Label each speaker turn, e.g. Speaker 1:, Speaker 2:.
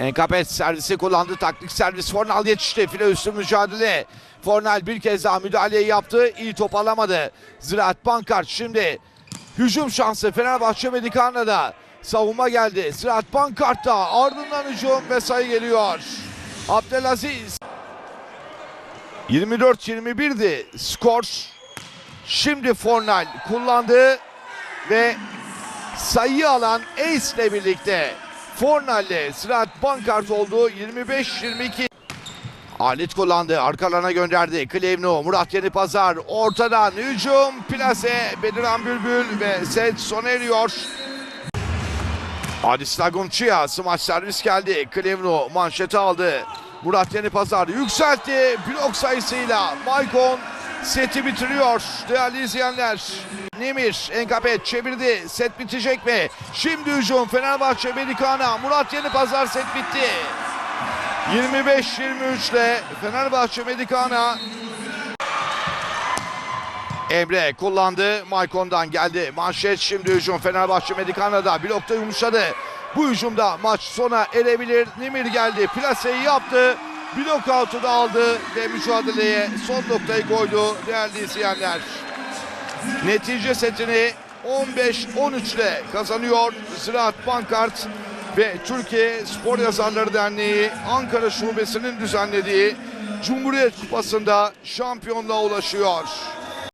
Speaker 1: Enkapet servisi kullandı. Taktik servis. Fornal yetişti. File üstü mücadele. Fornal bir kez daha müdahaleyi yaptı. İyi top alamadı. Ziraat Bankart şimdi hücum şansı Fenerbahçe Medikana'da. Savunma geldi. Ziraat Bankart'ta ardından hücum ve sayı geliyor. Abdelaziz 24-21'di skor. Şimdi Fornal kullandı ve sayı alan Ace ile birlikte Fornal'le Ziraat Bankart oldu 25-22. Alet kullandı. Arkalarına gönderdi. Klevno, Murat Yeni Pazar. Ortadan hücum. Plase, Bediran Bülbül ve set sona eriyor. Adis Lagunçia smaç servis geldi. Klevno manşeti aldı. Murat Yeni Pazar yükseltti. Blok sayısıyla Maykon seti bitiriyor değerli izleyenler. Nemir Enkapet çevirdi. Set bitecek mi? Şimdi hücum Fenerbahçe Medikana. Murat Yeni Pazar set bitti. 25-23 ile Fenerbahçe Medikana Emre kullandı. Maykon'dan geldi. Manşet şimdi hücum Fenerbahçe Medikana'da. Blokta yumuşadı. Bu hücumda maç sona erebilir. Nimir geldi. Plaseyi yaptı. Blok da aldı ve mücadeleye son noktayı koydu değerli izleyenler. Netice setini 15-13 ile kazanıyor Ziraat Bankart ve Türkiye Spor Yazarları Derneği Ankara Şubesi'nin düzenlediği Cumhuriyet Kupası'nda şampiyonluğa ulaşıyor.